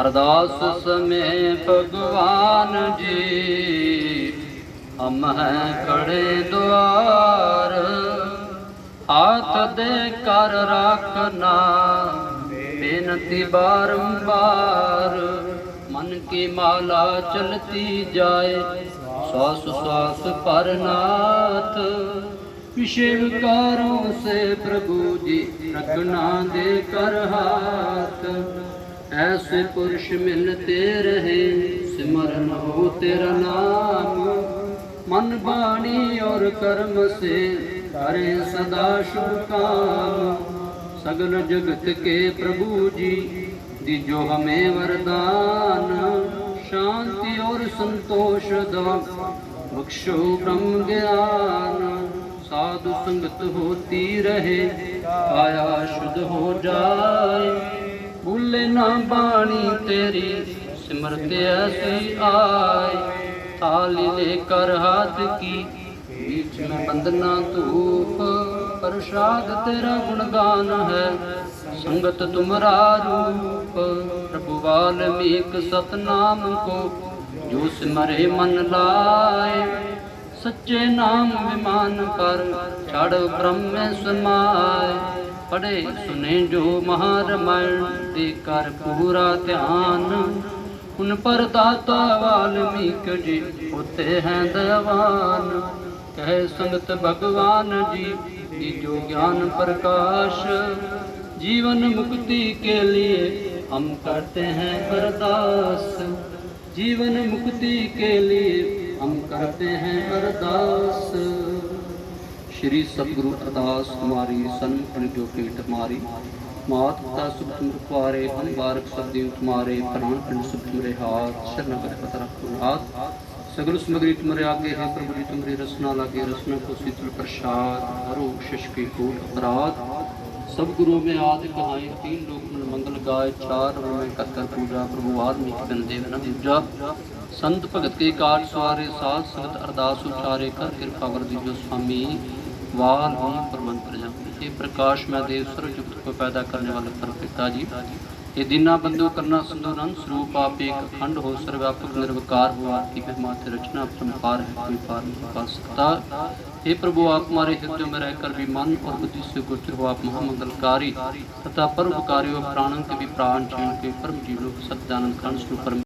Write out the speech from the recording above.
ਅਰਦਾਸ ਸਮੇ ਭਗਵਾਨ ਜੀ, ਹਮ ਹੈ ਖੜੇ ਦੁਆਰ, ਹੱਥ ਦੇ ਕਰ ਰੱਖਣਾ, ਬੇਨਤੀ ਬਾਰੰਬਾਰ। ਮਨ ਕੀ ਮਾਲਾ ਚਲਤੀ ਜਾਏ ਸਵਾਸ ਸਵਾਸ ਪਰਨਾਥ ਪਿਛੇ ਵਿਕਾਰੋਂ ਸੇ ਪ੍ਰਭੂ ਜੀ ਰਖਣਾ ਦੇ ਕਰ ਹਾਥ। ਐਸੇ ਪੁਰਸ਼ ਮਿਲਤੇ ਰਹੇ, ਸਿਮਰਨ ਹੋ ਤੇਰਾ ਨਾਮ। ਮਨ ਬਾਣੀ ਔਰ ਕਰਮ ਸੇ ਕਰੇ ਸਦਾ ਸ਼ੁਭ ਕਾਮ। ਸਗਲ ਜਗਤ ਕੇ ਪ੍ਰਭੂ ਜੀ, ਦੀ ਜੋ ਹਮੇ ਵਰਦਾਨ। ਸ਼ਾਂਤੀ ਔਰ ਸੰਤੋਸ਼ ਦਾ ਬਖਸ਼ੋ ਬ੍ਰਹਮ ਗਿਆਨ। ਸਾਧੂ ਸੰਗਤ ਹੋਤੀ ਰਹੇ, ਆਇਆ ਸ਼ੁੱਧ ਹੋ ਜਾਏ। ਭੁੱਲੇ ਨਾ ਬਾਣੀ ਤੇਰੀ, ਸਿਮਰਤ ਐਸੀ ਆਏ। ਥਾਲੀ ਲੈ ਕਰ ਹੱਥ ਕੀ ਵਿੱਚ ਮੈਂ ਬੰਦਨਾ ਧੂਪ। ਪ੍ਰਸ਼ਾਦ ਤੇਰਾ ਗੁਣਗਾਨ ਹੈ, ਸੰਗਤ ਤੁਮਰਾ ਰੂਪ। ਪ੍ਰਭੂ ਵਾਲਮੀਕ ਸਤਨਾਮ ਕੋ, ਜੋ ਸਿਮਰੇ ਮਨ ਲਾਏ। ਸੱਚੇ ਨਾਮ ਵਿਮਾਨ ਪਰ ਛੜ ਬ੍ਰਹਮ ਸਮਾਏ। ਪੜੇ ਸੁਨੇ ਜੋ ਮਹਾਰਮਣ ਤੇ ਕਰ ਪੂਰਾ ਧਿਆਨ। ਹੁਣ ਪਰ ਦਾਤਾ ਵਾਲਮੀਕ ਜੀ ਉਤੇ ਹੈ ਦਵਾਨ। ਕਹਿ ਸੰਗਤ ਭਗਵਾਨ ਜੀ ਕੀ ਜੋ ਗਿਆਨ ਪ੍ਰਕਾਸ਼, ਜੀਵਨ ਮੁਕਤੀ ਕੇ ਲਈ ਹਮ ਕਰਤੇ ਹੈ ਬਰਦਾਸ। जीवन मुक्ति के लिए हम करते हैं अरदास श्री सतगुरु अरदास हमारी सन्मुख जो पेट हमारी मात पिता सुख तुम रखवारे हम बारक सब देव तुम्हारे प्राण पिंड सुख तुमरे हाथ शरणगत पत रखो हाथ सगल समग्री तुम्हारे आगे है प्रभु जी तुम्हारी रसना लागे रसना को शीतल प्रसाद हरो शिष के कोट अपराध सब गुरुओं में आदि कहाए तीन लोक में मंगल गाय चार वर्ण में कर कर पूजा प्रभु वाल्मीकि बन देव न पूजा संत भगत के काज सवारे साध संगत अरदास उचारे कर कृपा कर दीजो स्वामी वाल ही परमन प्रजा ये प्रकाश में देव सर्व युक्त को पैदा करने वाले परम पिता जी ये दीना बंधु करना सिंधु नंद स्वरूप आप एक अखंड हो सर्वव्यापक निर्विकार हो आपकी महिमा से रचना परम्पार है कोई पार नहीं पा सकता हे प्रभु आप हमारे हृदय में रहकर भी मन और बुद्धि से गोचर हो आप महामंगलकारी तथा परोपकारी हो प्राणों के भी प्राण जीवन के परम जीवनों के सत्यानंद खंड स्वरूप परम